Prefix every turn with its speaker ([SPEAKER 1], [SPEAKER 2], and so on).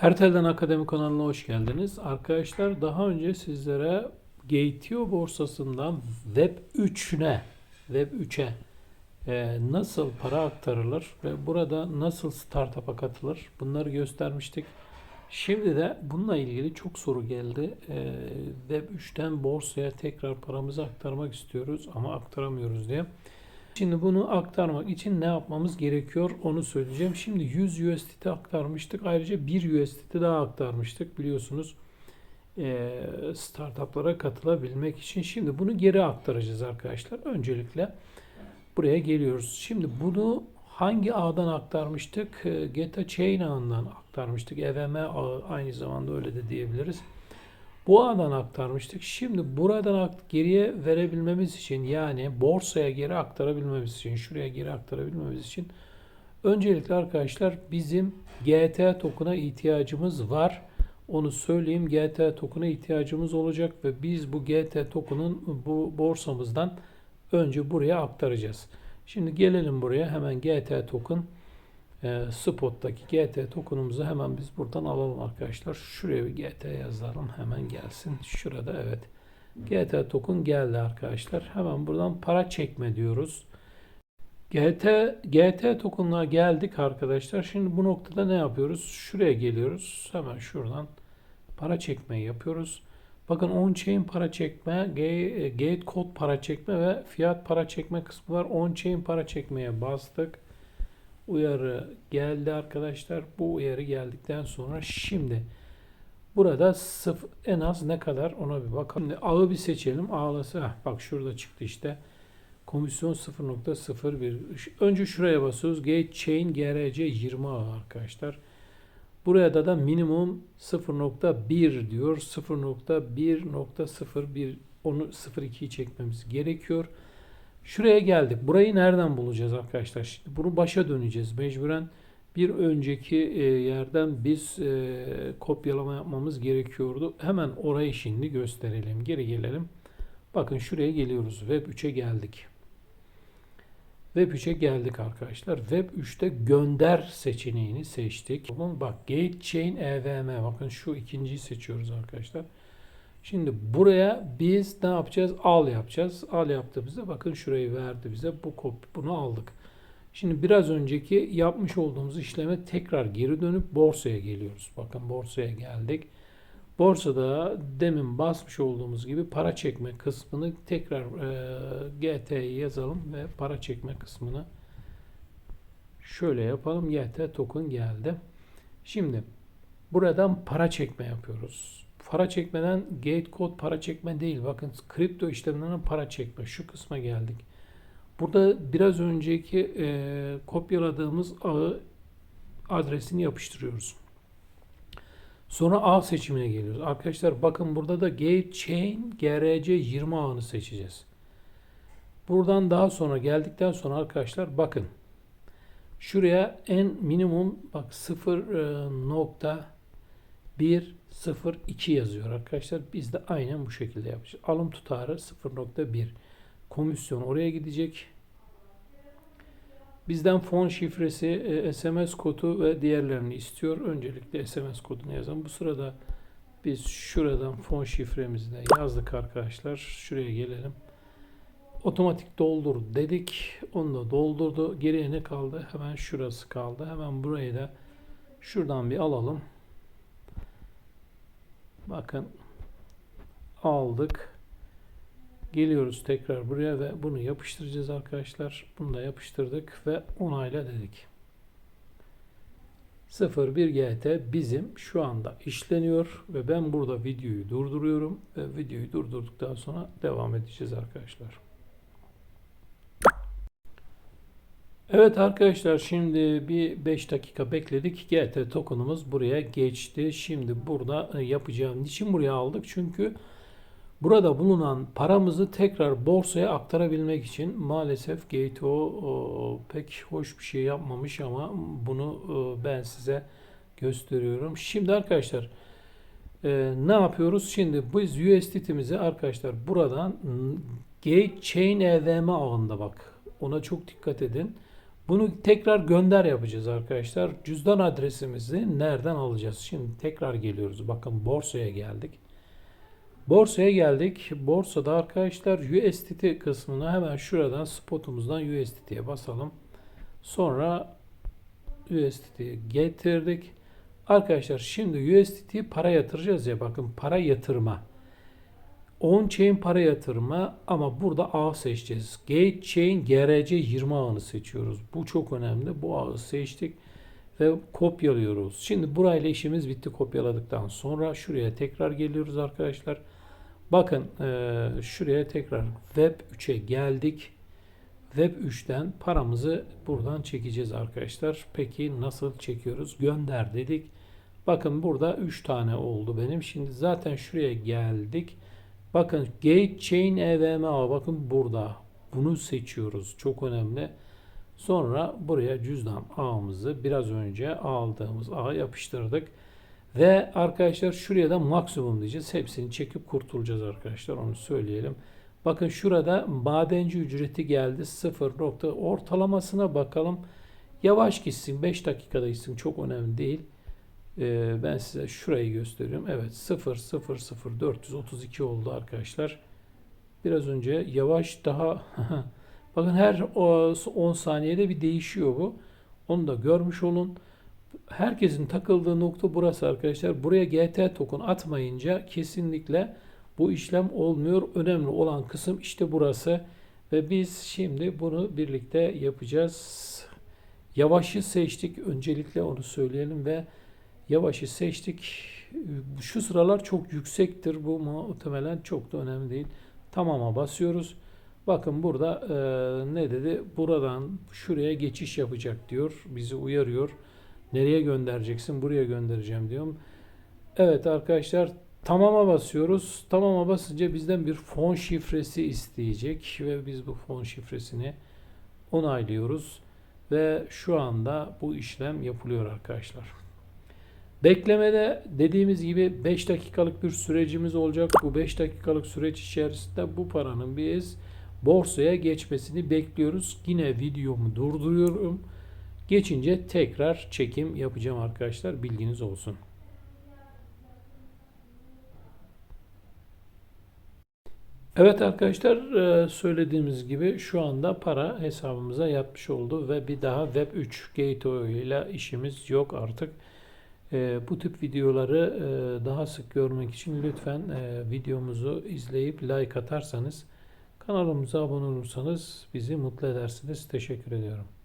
[SPEAKER 1] Hertel'den Akademi kanalına hoş geldiniz. Arkadaşlar daha önce sizlere Gateo borsasından Web 3'üne, Web 3'e e, nasıl para aktarılır ve burada nasıl startup'a katılır bunları göstermiştik. Şimdi de bununla ilgili çok soru geldi. E, Web 3'ten borsaya tekrar paramızı aktarmak istiyoruz ama aktaramıyoruz diye. Şimdi bunu aktarmak için ne yapmamız gerekiyor onu söyleyeceğim. Şimdi 100 USDT aktarmıştık. Ayrıca 1 USDT daha aktarmıştık biliyorsunuz. E, startuplara katılabilmek için. Şimdi bunu geri aktaracağız arkadaşlar. Öncelikle buraya geliyoruz. Şimdi bunu hangi ağdan aktarmıştık? E, Geta Chain ağından aktarmıştık. EVM ağı aynı zamanda öyle de diyebiliriz. Bu ağdan aktarmıştık. Şimdi buradan geriye verebilmemiz için yani borsaya geri aktarabilmemiz için, şuraya geri aktarabilmemiz için öncelikle arkadaşlar bizim GT token'a ihtiyacımız var. Onu söyleyeyim. GT token'a ihtiyacımız olacak ve biz bu GT token'ın bu borsamızdan önce buraya aktaracağız. Şimdi gelelim buraya hemen GT token Spot'taki GT token'umuzu hemen biz buradan alalım arkadaşlar. Şuraya bir GT yazalım. Hemen gelsin. Şurada evet. GT token geldi arkadaşlar. Hemen buradan para çekme diyoruz. GT GT token'la geldik arkadaşlar. Şimdi bu noktada ne yapıyoruz? Şuraya geliyoruz. Hemen şuradan para çekmeyi yapıyoruz. Bakın on-chain para çekme, ga- gate code para çekme ve fiyat para çekme kısmı var. On-chain para çekmeye bastık uyarı geldi arkadaşlar. Bu uyarı geldikten sonra şimdi burada sıfır, en az ne kadar ona bir bakalım. Şimdi ağı bir seçelim. Ağlası heh, bak şurada çıktı işte. Komisyon 0.01. Önce şuraya basıyoruz. Gate Chain GRC 20 ağı arkadaşlar. Buraya da da minimum 0.1 diyor. 0.1.01 onu 0.2'yi çekmemiz gerekiyor. Şuraya geldik. Burayı nereden bulacağız arkadaşlar? Şimdi bunu başa döneceğiz. Mecburen bir önceki e, yerden biz e, kopyalama yapmamız gerekiyordu. Hemen orayı şimdi gösterelim. Geri gelelim. Bakın şuraya geliyoruz. Web 3'e geldik. Web 3'e geldik arkadaşlar. Web 3'te gönder seçeneğini seçtik. Bak Gate Chain EVM. Bakın şu ikinciyi seçiyoruz arkadaşlar. Şimdi buraya biz ne yapacağız? Al yapacağız. Al yaptığımızda bakın şurayı verdi bize. Bu kop bunu aldık. Şimdi biraz önceki yapmış olduğumuz işleme tekrar geri dönüp borsaya geliyoruz. Bakın borsaya geldik. Borsada demin basmış olduğumuz gibi para çekme kısmını tekrar e, GT'yi yazalım ve para çekme kısmını şöyle yapalım. GT token geldi. Şimdi buradan para çekme yapıyoruz para çekmeden gate code para çekme değil. Bakın kripto işlemlerinden para çekme. Şu kısma geldik. Burada biraz önceki e, kopyaladığımız ağı adresini yapıştırıyoruz. Sonra ağ seçimine geliyoruz. Arkadaşlar bakın burada da Gate Chain GRC 20 ağını seçeceğiz. Buradan daha sonra geldikten sonra arkadaşlar bakın. Şuraya en minimum bak 0.1 0.2 yazıyor arkadaşlar. Biz de aynen bu şekilde yapacağız. Alım tutarı 0.1. Komisyon oraya gidecek. Bizden fon şifresi, e, SMS kodu ve diğerlerini istiyor. Öncelikle SMS kodunu yazalım. Bu sırada biz şuradan fon şifremizi de yazdık arkadaşlar. Şuraya gelelim. Otomatik doldur dedik. Onu da doldurdu. Geriye ne kaldı? Hemen şurası kaldı. Hemen burayı da şuradan bir alalım. Bakın aldık. Geliyoruz tekrar buraya ve bunu yapıştıracağız arkadaşlar. Bunu da yapıştırdık ve onayla dedik. 01 GT bizim şu anda işleniyor ve ben burada videoyu durduruyorum ve videoyu durdurduktan sonra devam edeceğiz arkadaşlar. Evet arkadaşlar şimdi bir 5 dakika bekledik. GT token'ımız buraya geçti. Şimdi burada e, yapacağım. Niçin buraya aldık? Çünkü burada bulunan paramızı tekrar borsaya aktarabilmek için maalesef Gateo pek hoş bir şey yapmamış ama bunu e, ben size gösteriyorum. Şimdi arkadaşlar e, ne yapıyoruz? Şimdi biz USDT'mizi arkadaşlar buradan Gate Chain EVM ağında bak. Ona çok dikkat edin. Bunu tekrar gönder yapacağız arkadaşlar. Cüzdan adresimizi nereden alacağız? Şimdi tekrar geliyoruz. Bakın borsaya geldik. Borsaya geldik. Borsada arkadaşlar USDT kısmına hemen şuradan spotumuzdan USDT'ye basalım. Sonra USDT'ye getirdik. Arkadaşlar şimdi USDT para yatıracağız ya bakın para yatırma. On-chain para yatırma ama burada ağ seçeceğiz. Gate Chain GRC 20 ağını seçiyoruz. Bu çok önemli. Bu ağı seçtik ve kopyalıyoruz. Şimdi burayla işimiz bitti kopyaladıktan sonra şuraya tekrar geliyoruz arkadaşlar. Bakın eee, şuraya tekrar Web 3'e geldik. Web 3'ten paramızı buradan çekeceğiz arkadaşlar. Peki nasıl çekiyoruz? Gönder dedik. Bakın burada 3 tane oldu benim. Şimdi zaten şuraya geldik. Bakın Gate Chain EVM ağı bakın burada. Bunu seçiyoruz. Çok önemli. Sonra buraya cüzdan ağımızı biraz önce aldığımız ağa yapıştırdık. Ve arkadaşlar şuraya da maksimum diyeceğiz. Hepsini çekip kurtulacağız arkadaşlar. Onu söyleyelim. Bakın şurada madenci ücreti geldi. 0 nokta ortalamasına bakalım. Yavaş gitsin. 5 dakikada gitsin. Çok önemli değil. Ee, ben size şurayı gösteriyorum. Evet 0 0 0 432 oldu arkadaşlar. Biraz önce yavaş daha bakın her o 10 saniyede bir değişiyor bu. Onu da görmüş olun. Herkesin takıldığı nokta burası arkadaşlar. Buraya GT token atmayınca kesinlikle bu işlem olmuyor. Önemli olan kısım işte burası. Ve biz şimdi bunu birlikte yapacağız. Yavaşı seçtik. Öncelikle onu söyleyelim ve Yavaş'ı seçtik. Şu sıralar çok yüksektir. Bu muhtemelen çok da önemli değil. Tamam'a basıyoruz. Bakın burada e, ne dedi? Buradan şuraya geçiş yapacak diyor. Bizi uyarıyor. Nereye göndereceksin? Buraya göndereceğim diyorum. Evet arkadaşlar tamama basıyoruz. Tamama basınca bizden bir fon şifresi isteyecek ve biz bu fon şifresini onaylıyoruz ve şu anda bu işlem yapılıyor arkadaşlar. Beklemede dediğimiz gibi 5 dakikalık bir sürecimiz olacak. Bu 5 dakikalık süreç içerisinde bu paranın biz borsaya geçmesini bekliyoruz. Yine videomu durduruyorum. Geçince tekrar çekim yapacağım arkadaşlar. Bilginiz olsun. Evet arkadaşlar e, söylediğimiz gibi şu anda para hesabımıza yatmış oldu ve bir daha Web3 Gateway ile işimiz yok artık. E, bu tip videoları e, daha sık görmek için lütfen videomuzu izleyip like atarsanız kanalımıza abone olursanız bizi mutlu edersiniz. Teşekkür ediyorum.